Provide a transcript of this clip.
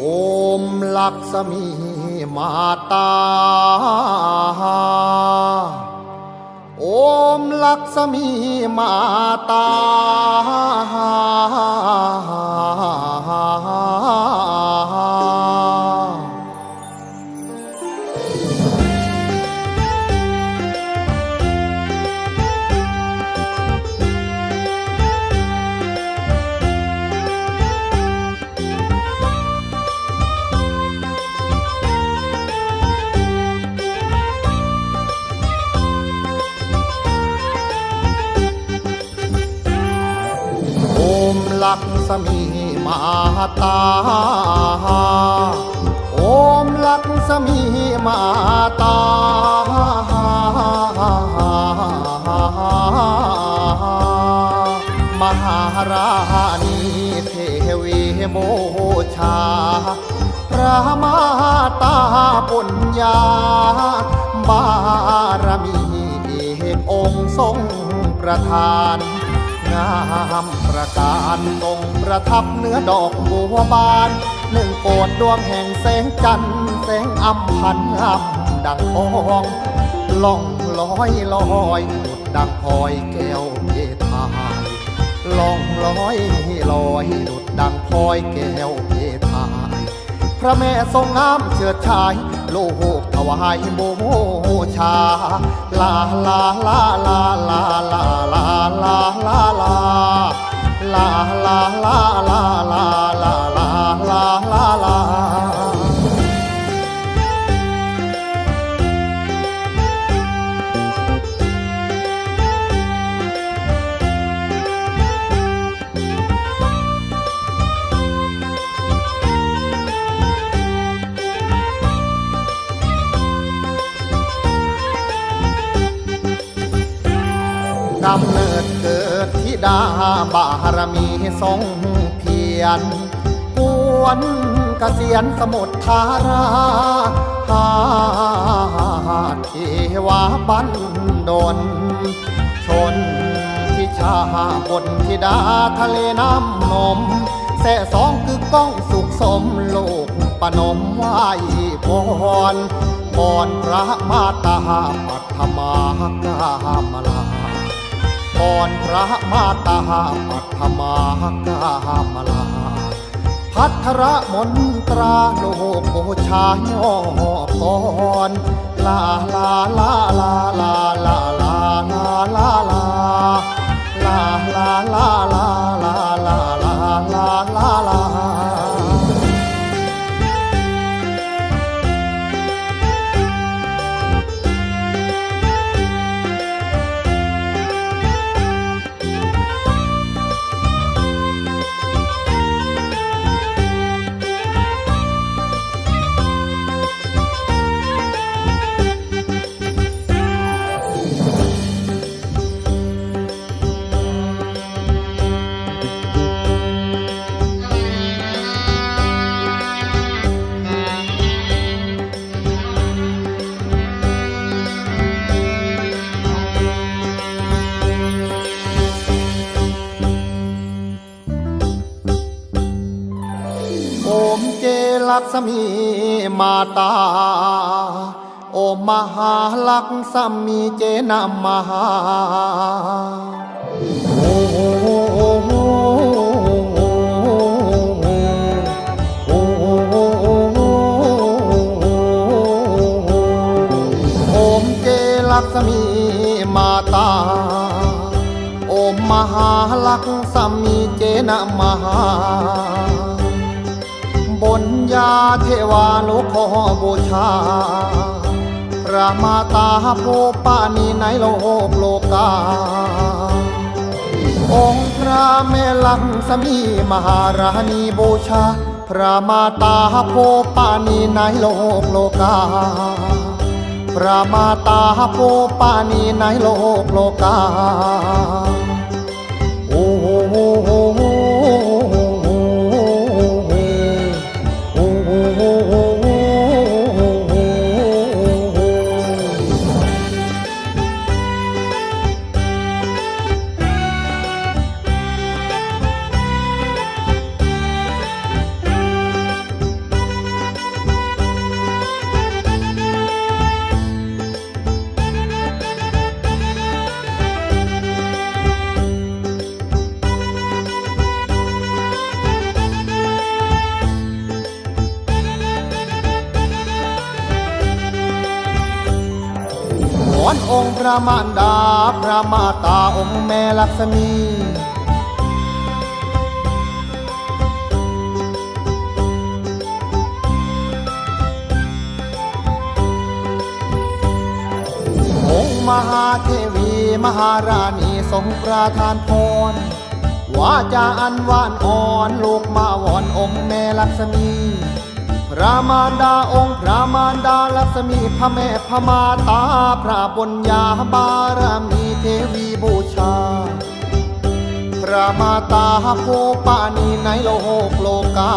โอมลักษมีมาตา โอมลักษมีมาตา ลักษมีมาตา โอมลักษมีมาตา มหาราณีเทวีโมชา พระมาตาปุญญา บารมีองค์ทรงประทานามประการทรงประทับเนื้อดอกบัวบาน หนึ่งโกดดวงแห่งแสงจันทร์แสงอัมพันอัมดังทองล่องลอยลอยดุดดังพลอยแก้วเพทายล่องลอยลอยดุดดังพลอยแก้วเพทาย พระแม่ทรงงามเฉิดชาย โลหกถวายโมชา ลาลาลาลาลาลาลาลาลาลาลาลาลาลาลา บารมีทรงเพียรกวนเกษียณสมุทรธาราหาเทวาบันดน ชนทิชาบนธิดาทะเลน้ำนมแส่สองคือก้องสุขสมโลกปนมไหวพรบอนพระมาตาปัทมากามลา พรพระมาตาปัทมากามลา พัทระมนตราโลกโอชายอพรลาลาลาลา ลักษมีมาตา โอมหาลักษมีเจนามาโอ้โหโอ้โหโอ้โักษมีมาตา โอมมหาลักษมีเจนะมหา บนยาเทวาลุขอบูชาพระมาตาโพปานีในโลกโลกา องค์พระแม่ลังสมีมหาราณีบูชา พระมาตาโพปานีในโลกโลกา พระมาตาโพปานีในโลกโลกา พระมารดาพระมาตาองค์แม่ลักษมีองค์มหาเทวีมหาราณีทรงประทานพรว่าจาอันหวานอ่อนลูกมาวอนองค์แม่ลักษมี พระมารดาองค์พระมารดาลักษมีพระแม่พระมาตา พระบญญาบารมีเทวีบูชา พระมาตาโคปานีในโลกโลกา